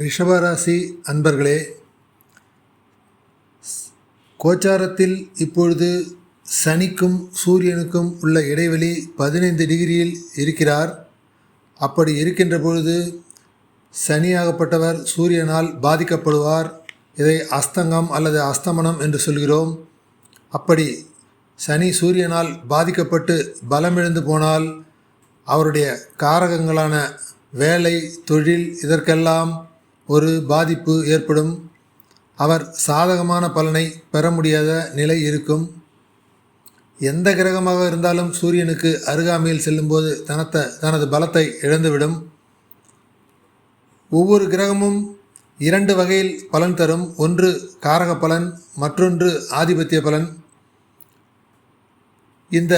ரிஷபராசி அன்பர்களே கோச்சாரத்தில் இப்பொழுது சனிக்கும் சூரியனுக்கும் உள்ள இடைவெளி பதினைந்து டிகிரியில் இருக்கிறார். அப்படி இருக்கின்ற பொழுது சனியாகப்பட்டவர் சூரியனால் பாதிக்கப்படுவார். இதை அஸ்தங்கம் அல்லது அஸ்தமனம் என்று சொல்கிறோம். அப்படி சனி சூரியனால் பாதிக்கப்பட்டு பலமிழந்து போனால் அவருடைய காரகங்களான வேலை தொழில் இதற்கெல்லாம் ஒரு பாதிப்பு ஏற்படும். அவர் சாதகமான பலனை பெற முடியாத நிலை இருக்கும். எந்த கிரகமாக இருந்தாலும் சூரியனுக்கு அருகாமையில் செல்லும்போது தனத்த தனது பலத்தை இழந்துவிடும். ஒவ்வொரு கிரகமும் இரண்டு வகையில் பலன் தரும். ஒன்று காரக பலன் மற்றொன்று ஆதிபத்திய பலன். இந்த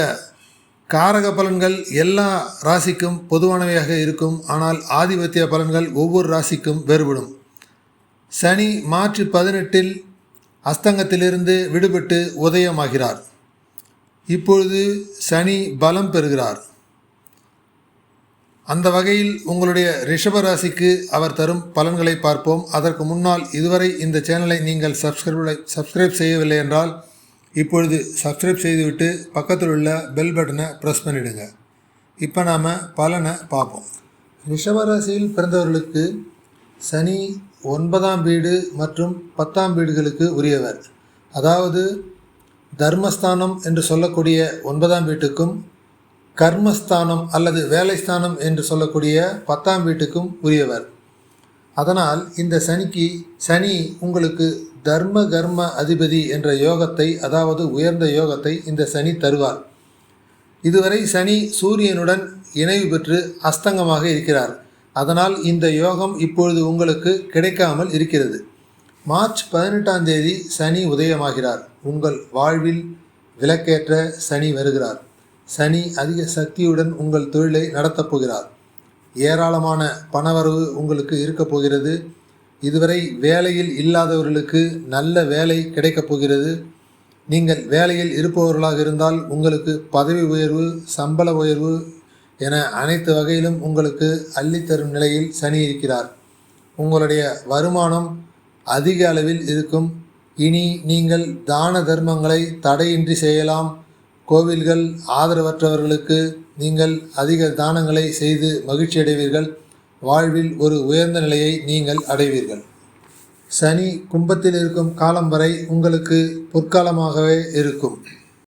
காரக பலன்கள் எல்லா ராசிக்கும் பொதுவானவையாக இருக்கும். ஆனால் ஆதிபத்திய பலன்கள் ஒவ்வொரு ராசிக்கும் வேறுபடும். சனி மார்ச் பதினெட்டில் அஸ்தங்கத்திலிருந்து விடுபட்டு உதயமாகிறார். இப்பொழுது சனி பலம் பெறுகிறார். அந்த வகையில் உங்களுடைய ரிஷப ராசிக்கு அவர் தரும் பலன்களை பார்ப்போம். அதற்கு முன்னால் இதுவரை இந்த சேனலை நீங்கள் சப்ஸ்கிரைப் சப்ஸ்கிரைப் செய்யவில்லை என்றால் இப்பொழுது சப்ஸ்கிரைப் செய்துவிட்டு பக்கத்தில் உள்ள பெல் பட்டனை ப்ரெஸ் பண்ணிவிடுங்க இப்போ நாம் பலனை பார்ப்போம். ரிஷபராசியில் பிறந்தவர்களுக்கு சனி ஒன்பதாம் வீடு மற்றும் பத்தாம் வீடுகளுக்கு உரியவர். அதாவது தர்மஸ்தானம் என்று சொல்லக்கூடிய ஒன்பதாம் வீட்டுக்கும் கர்மஸ்தானம் அல்லது வேலைஸ்தானம் என்று சொல்லக்கூடிய பத்தாம் வீட்டுக்கும் உரியவர். அதனால் இந்த சனிக்கு சனி உங்களுக்கு தர்ம கர்ம அதிபதி என்ற யோகத்தை அதாவது உயர்ந்த யோகத்தை இந்த சனி தருவார். இதுவரை சனி சூரியனுடன் இணைவு பெற்று அஸ்தங்கமாக இருக்கிறார். அதனால் இந்த யோகம் இப்பொழுது உங்களுக்கு கிடைக்காமல் இருக்கிறது. மார்ச் பதினெட்டாம் தேதி சனி உதயமாகிறார். உங்கள் வாழ்வில் விலக்கேற்ற சனி வருகிறார். சனி அதிக சக்தியுடன் உங்கள் தொழிலை நடத்தப் போகிறார். ஏராளமான பணவரவு உங்களுக்கு இருக்கப் போகிறது. இதுவரை வேலையில் இல்லாதவர்களுக்கு நல்ல வேலை கிடைக்கப் போகிறது. நீங்கள் வேலையில் இருப்பவர்களாக இருந்தால் உங்களுக்கு பதவி உயர்வு சம்பள உயர்வு என அனைத்து வகையிலும் உங்களுக்கு அள்ளித்தரும் நிலையில் சனி இருக்கிறார். உங்களுடைய வருமானம் அதிக அளவில் இருக்கும். இனி நீங்கள் தான தர்மங்களை தடையின்றி செய்யலாம். கோவில்கள் ஆதரவற்றவர்களுக்கு நீங்கள் அதிக தானங்களை செய்து மகிழ்ச்சி அடைவீர்கள் வாழ்வில் ஒரு உயர்ந்த நிலையை நீங்கள் அடைவீர்கள். சனி கும்பத்தில் இருக்கும் காலம் வரை உங்களுக்கு பொற்காலமாகவே இருக்கும்.